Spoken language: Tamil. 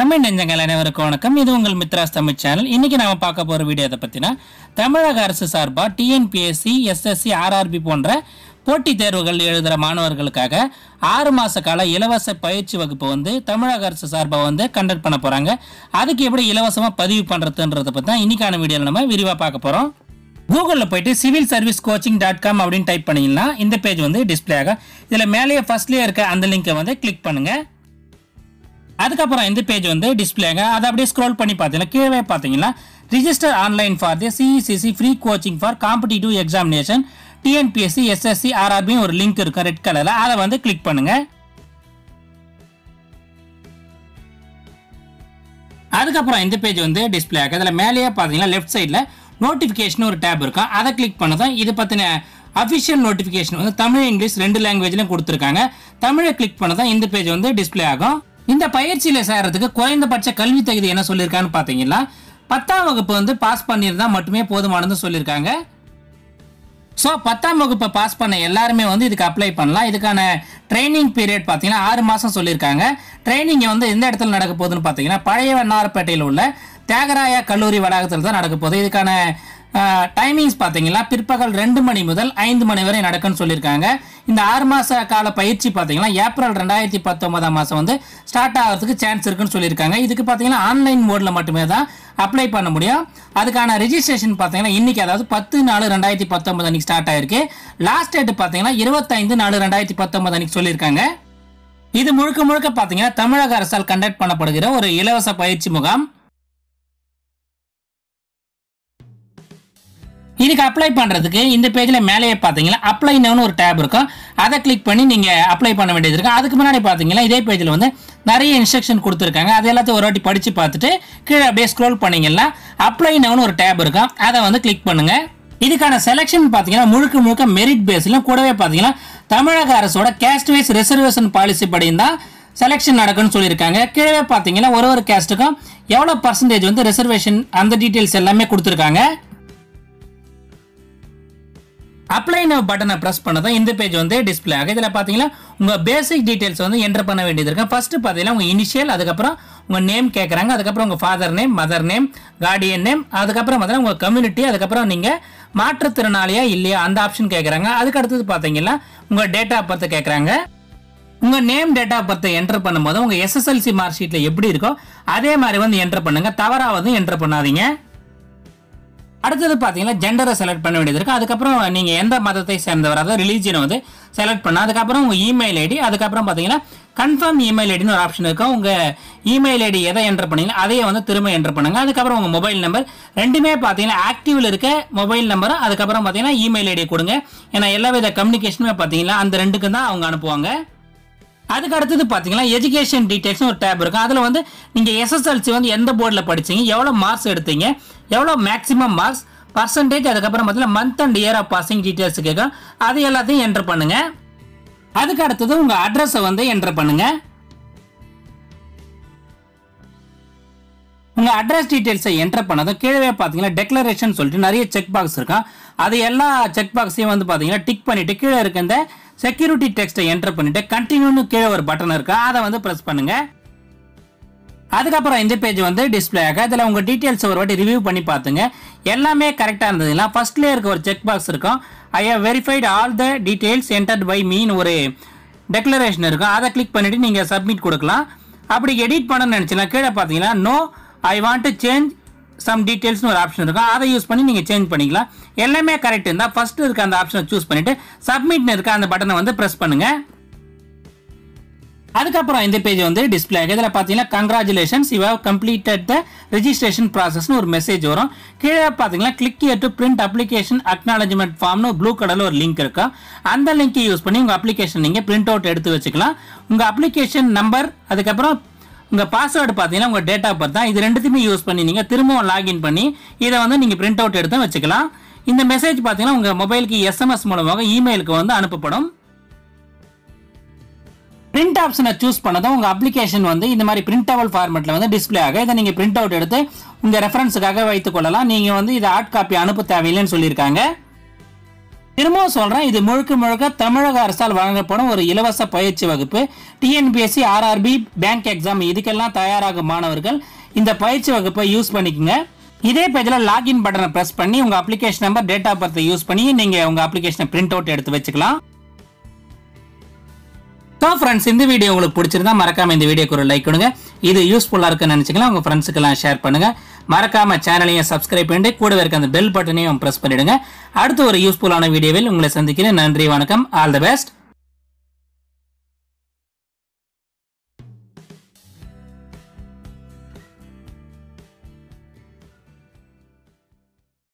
தமிழ் நெஞ்சங்கள் அனைவருக்கும் வணக்கம். இது உங்கள் மித்ராஸ் தமிழ் சேனல். இன்னைக்கு நாம பார்க்க போற வீடியோ இதை பத்தினா தமிழக அரசு சார்பா டிஎன்பிஎஸ்சி எஸ்எஸ்சி ஆர்ஆர்பி போன்ற போட்டித் தேர்வுகள் எழுதுகிற மாணவர்களுக்காக ஆறு மாத கால இலவச பயிற்சி வகுப்பு வந்து தமிழக அரசு சார்பாக வந்து கண்டக்ட் பண்ண போகிறாங்க அதுக்கு எப்படி இலவசமாக பதிவு பண்ணுறதுன்றதை பற்றி தான் இன்னைக்கான வீடியோவில் நம்ம விரிவாக பார்க்க போகிறோம் கூகுளில் போயிட்டு civil service coaching dot com அப்படின்னு டைப் பண்ணிங்கன்னா இந்த பேஜ் வந்து டிஸ்பிளே ஆகும். இதில் மேலேயே ஃபர்ஸ்ட்லேயே இருக்க அந்த லிங்கை வந்து கிளிக் பண்ணுங்கள் அதுக்கப்புறம் இந்த பேஜ் வந்து டிஸ்பிளே அதை அப்படியே ஸ்க்ரோல் பண்ணி பார்த்தீங்கன்னா கீழே பார்த்தீங்கன்னா register online for the CECC free coaching for competitive examination TNPSC SSC RRB ஒரு லிங்க் இருக்கும் ரெட் கலரில் அதை வந்து கிளிக் பண்ணுங்க. அதுக்கப்புறம் இந்த பேஜ் வந்து டிஸ்பிளே ஆகும் அதில் மேலேயே பார்த்தீங்கன்னா லெஃப்ட் சைடில் நோட்டிஃபிகேஷன் ஒரு டேப் இருக்கும். அதை கிளிக் பண்ணதும் இது பற்றின அஃபிஷியல் நோட்டிஃபிகேஷன் வந்து தமிழ் இங்கிலீஷ் ரெண்டு லாங்குவேஜ்லையும் கொடுத்துருக்காங்க. தமிழை கிளிக் பண்ணதும் இந்த பேஜ் வந்து டிஸ்பிளே ஆகும். இந்த பயிற்சியில் சேர்றதுக்கு குறைந்தபட்ச கல்வி தகுதி என்ன சொல்லியிருக்கான்னு பார்த்தீங்கன்னா பத்தாம் வகுப்பு வந்து பாஸ் பண்ணியிருந்தால் மட்டுமே போதுமானதுன்னு சொல்லியிருக்காங்க. ஸோ பத்தாம் வகுப்பை பாஸ் பண்ண எல்லாருமே வந்து இதுக்கு அப்ளை பண்ணலாம். இதுக்கான ட்ரைனிங் பீரியட் பார்த்தீங்கன்னா ஆறு மாதம் சொல்லியிருக்காங்க. ட்ரைனிங் வந்து எந்த இடத்துல நடக்க போகுதுன்னு பார்த்தீங்கன்னா பழைய வண்ணாரப்பேட்டையில் உள்ள தியாகராயா கல்லூரி வளாகத்தில் தான் நடக்க போகுது. இதுக்கான டைமிங்ஸ் பார்த்தீங்கன்னா பிற்பகல் ரெண்டு மணி முதல் ஐந்து மணி வரை நடக்குன்னு சொல்லியிருக்காங்க. இந்த ஆறு மாத கால பயிற்சி பார்த்தீங்கன்னா ஏப்ரல் ரெண்டாயிரத்தி பத்தொன்பதாம் மாதம் வந்து ஸ்டார்ட் ஆகிறதுக்கு சான்ஸ் இருக்குன்னு சொல்லியிருக்காங்க. இதுக்கு பார்த்தீங்கன்னா ஆன்லைன் மோடில் மட்டுமே தான் அப்ளை பண்ண முடியும். அதுக்கான ரெஜிஸ்ட்ரேஷன் பார்த்தீங்கன்னா இன்றைக்கி அதாவது பத்து நாலு ரெண்டாயிரத்தி பத்தொன்பது அன்றைக்கி ஸ்டார்ட் ஆயிருக்கு. லாஸ்ட் டேட் பார்த்தீங்கன்னா இருபத்தைந்து நாலு ரெண்டாயிரத்தி பத்தொன்பது அன்றைக்கி சொல்லியிருக்காங்க. இது முழுக்க முழுக்க பார்த்தீங்கன்னா தமிழக அரசால் கண்டக்ட் பண்ணப்படுகிற ஒரு இலவச பயிற்சி முகாம். இதுக்கு அப்ளை பண்ணுறதுக்கு இந்த பேஜில் மேலேயே பார்த்தீங்கன்னா அப்ளை நவுன்னு ஒரு டேப் இருக்கும். அதை கிளிக் பண்ணி நீங்கள் அப்ளை பண்ண வேண்டியது இருக்கும். அதுக்கு முன்னாடி பார்த்தீங்கன்னா இதே பேஜில் வந்து நிறைய இன்ஸ்ட்ரக்ஷன் கொடுத்துருக்காங்க. அது எல்லாத்தையும் ஒரு வாட்டி படித்து பார்த்துட்டு கீழே அப்படியே ஸ்க்ரோல் பண்ணிங்கன்னா அப்ளை நவுன்னு ஒரு டேப் இருக்கும். அதை வந்து கிளிக் பண்ணுங்கள் இதுக்கான செலெக்ஷன் பார்த்தீங்கன்னா முழுக்க முழுக்க மெரிட் பேஸிலும் கூடவே பார்த்தீங்கன்னா தமிழக அரசோட கேஸ்ட் வைஸ் ரிசர்வேஷன் பாலிசி படியும் தான் செலெக்ஷன் நடக்கும்னு சொல்லியிருக்காங்க. கீழே பார்த்தீங்கன்னா ஒரு ஒரு கேஸ்ட்டுக்கும் எவ்வளோ பர்சன்டேஜ் வந்து ரிசர்வேஷன் அந்த டீட்டெயில்ஸ் எல்லாமே கொடுத்துருக்காங்க. அப்ளை நவ் பட்டனை ப்ரெஸ் பண்ணதும் இந்த பேஜ் வந்து டிஸ்பிளே ஆகும். இதில் பார்த்தீங்கன்னா உங்கள் பேசிக் டீட்டெயில்ஸ் வந்து என்டர் பண்ண வேண்டியது இருக்கும் ஃபர்ஸ்ட் பார்த்தீங்கன்னா உங்கள் இனிஷியல் அதுக்கப்புறம் உங்கள் நேம் கேட்குறாங்க அதுக்கப்புறம் உங்கள் father name mother name guardian name அதுக்கப்புறம் பார்த்தீங்கன்னா உங்கள் கம்யூனிட்டி அதுக்கப்புறம் நீங்கள் மாற்றுத்திறனாளியா இல்லையா அந்த ஆப்ஷன் கேட்குறாங்க அதுக்கு அடுத்தது பார்த்தீங்கன்னா உங்கள் டேட் ஆஃப் பர்த் கேட்குறாங்க உங்கள் நேம் டேட் ஆஃப் பர்த்தை என்டர் பண்ணும்போது உங்கள் எஸ்எஸ்எல்சி மார்க் ஷீட்டில் எப்படி இருக்கோ அதே மாதிரி வந்து என்டர் பண்ணுங்க. தவறாக வந்து என்டர் பண்ணாதீங்க. அடுத்தது பார்த்தீங்கன்னா ஜெண்டரை செலக்ட் பண்ண வேண்டியது இருக்குது அதுக்கப்புறம் நீங்கள் எந்த மதத்தை சேர்ந்தவர் அதாவது ரிலீஜியனை வந்து செலக்ட் பண்ண அதுக்கப்புறம் உங்கள் இமெயில் ஐடி அதுக்கப்புறம் பார்த்தீங்கன்னா கன்ஃபார்ம் இமெயில் ஐடின்னு ஒரு ஆப்ஷன் இருக்கும். உங்கள் இமெயில் ஐடி எதை என்டர் பண்ணீங்களோ அதையே வந்து திரும்ப என்டர் பண்ணுங்கள் அதுக்கப்புறம் உங்கள் மொபைல் நம்பர் ரெண்டுமே பார்த்தீங்கன்னா ஆக்டிவில் இருக்க மொபைல் நம்பரும் அதுக்கப்புறம் பார்த்தீங்கன்னா இமெயில் ஐடி கொடுங்க. ஏன்னா எல்லா வித கம்யூனிகேஷனுமே பார்த்தீங்கன்னா அந்த ரெண்டுக்கு தான் அவங்க அனுப்புவாங்க. அதுக்கு அடுத்தது பார்த்தீங்கன்னா எஜுகேஷன் டீட்டெயில்ஸ்னு ஒரு டேப் இருக்கும். அதில் வந்து நீங்கள் எஸ்எஸ்எல்சி வந்து எந்த போர்டில் படிச்சீங்க எவ்வளோ மார்க்ஸ் எடுத்தீங்க எவ்வளோ மேக்ஸிமம் மார்க்ஸ் பர்சன்டேஜ் அதுக்கப்புறம் பார்த்தீங்கன்னா month and year of passing details கேட்கும் அது எல்லாத்தையும் என்ட்ரு பண்ணுங்கள் அதுக்கு அடுத்தது உங்கள் அட்ரஸை வந்து என்ட்ரு பண்ணுங்கள் உங்கள் அட்ரஸ் டீட்டெயில்ஸை என்டர் பண்ணதும் கீழே பார்த்தீங்கன்னா டெக்ளரேஷன் சொல்லிட்டு நிறைய செக் பாக்ஸ் இருக்கும் அது எல்லா செக் பாக்ஸையும் வந்து பார்த்தீங்கன்னா டிக் பண்ணிவிட்டு கீழே இருக்க இந்த செக்யூரிட்டி டெக்ஸ்ட்டை என்டர் பண்ணிட்டு கண்டினியூன்னு கீழே ஒரு பட்டன் இருக்கு அதை வந்து ப்ரெஸ் பண்ணுங்க. அதுக்கப்புறம் இந்த பேஜ் வந்து டிஸ்பிளே ஆக இதில் உங்கள் டீட்டெயில்ஸ் ஒரு வாட்டி ரிவ்யூ பண்ணி பார்த்துங்க. எல்லாமே கரெக்டாக இருந்ததுன்னா ஃபர்ஸ்ட்லேயே இருக்க ஒரு செக் பாக்ஸ் இருக்கும் I have verified all the details entered by me ஒரு டெக்ளரேஷன் இருக்கும். அதை கிளிக் பண்ணிவிட்டு நீங்கள் சப்மிட் கொடுக்கலாம். அப்படி எடிட் பண்ணணும்னு நினச்சினா கீழே பார்த்தீங்கன்னா no I want to change some டீட்டெயில்ஸ்னு ஒரு ஆப்ஷன் இருக்கும். அதை யூஸ் பண்ணி நீங்கள் சேஞ்ச் பண்ணிக்கலாம். எல்லாமே கரெக்ட் இருந்தால் ஃபஸ்ட்டு இருக்க அந்த ஆப்ஷனை சூஸ் பண்ணிவிட்டு சப்மிட்னு இருக்க அந்த பட்டனை வந்து ப்ரெஸ் பண்ணுங்கள் அதுக்கப்புறம் இந்த பேஜ் வந்து டிஸ்பிளே ஆகும் இதில் பார்த்தீங்கன்னா congratulations you have completed the registration ப்ராசஸ்னு ஒரு மெசேஜ் வரும். கீழே பார்த்தீங்கன்னா click to print application acknowledgement ஃபார்ம்னு blue கலரில் ஒரு லிங்க் இருக்கும் அந்த லிங்க்கை யூஸ் பண்ணி உங்கள் அப்ளிகேஷன் நீங்கள் பிரிண்ட் அவுட் எடுத்து வச்சுக்கலாம். உங்கள் அப்ளிகேஷன் நம்பர் அதுக்கப்புறம் உங்கள் பாஸ்வேர்டு பார்த்தீங்கன்னா உங்கள் டேட் ஆஃப் பர்த் தான். இது ரெண்டுத்தையுமே யூஸ் பண்ணி நீங்கள் திரும்பவும் லாகின் பண்ணி இதை வந்து நீங்கள் பிரிண்ட் அவுட் எடுத்து வச்சுக்கலாம். இந்த மெசேஜ் பார்த்தீங்கன்னா உங்கள் மொபைலுக்கு எஸ்எம்எஸ் மூலமாக இமெயிலுக்கு வந்து அனுப்பப்படும். பிரிண்ட் ஆப்ஷனை சூஸ் பண்ணதும் உங்கள் அப்ளிகேஷன் வந்து இந்த மாதிரி பிரிண்டபிள் ஃபார்மெட்டில் வந்து டிஸ்பிளே ஆக இதை நீங்கள் பிரிண்ட் அவுட் எடுத்து உங்கள் ரெஃபரன்ஸுக்காக வைத்துக் கொள்ளலாம். நீங்கள் வந்து இதை ஹார்ட் காப்பி அனுப்ப தேவையில்லைன்னு சொல்லியிருக்காங்க. திரும்பவும் சொல்றேன் இது முழுக்க முழுக்க தமிழக அரசால் வழங்கப்படும் ஒரு இலவச பயிற்சி வகுப்பு. டிஎன்பிஎஸ்சி ஆர்ஆர்பி பேங்க் எக்ஸாம் இதுக்கெல்லாம் தயாராகும் மாணவர்கள் இந்த பயிற்சி வகுப்பை யூஸ் பண்ணிக்கோங்க. இதே பேஜில் லாகின் பட்டனை ப்ரெஸ் பண்ணி உங்க அப்ளிகேஷன் நம்பர் டேட் ஆஃப் பர்த்தை யூஸ் பண்ணி நீங்க உங்க அப்ளிகேஷனை பிரிண்ட் அவுட் எடுத்து வச்சுக்கலாம். ஸோ ஃப்ரெண்ட்ஸ் இந்த வீடியோ உங்களுக்கு பிடிச்சிருந்தா மறக்காம இந்த வீடியோக்கு ஒரு லைக் கொடுங்க. இது யூஸ்ஃபுல்லாக இருக்குன்னு நினச்சிக்கலாம். உங்கள் ஃப்ரெண்ட்ஸுக்கெல்லாம் ஷேர் பண்ணுங்கள் மறக்காம சேனலையும் சப்ஸ்கிரைப் பண்ணிட்டு கூடவே இருக்க அந்த பெல் பட்டனையும் ப்ரெஸ் பண்ணிடுங்க. அடுத்து ஒரு யூஸ்ஃபுல்லான வீடியோவில் உங்களை சந்திக்கிறேன். நன்றி வணக்கம். All the best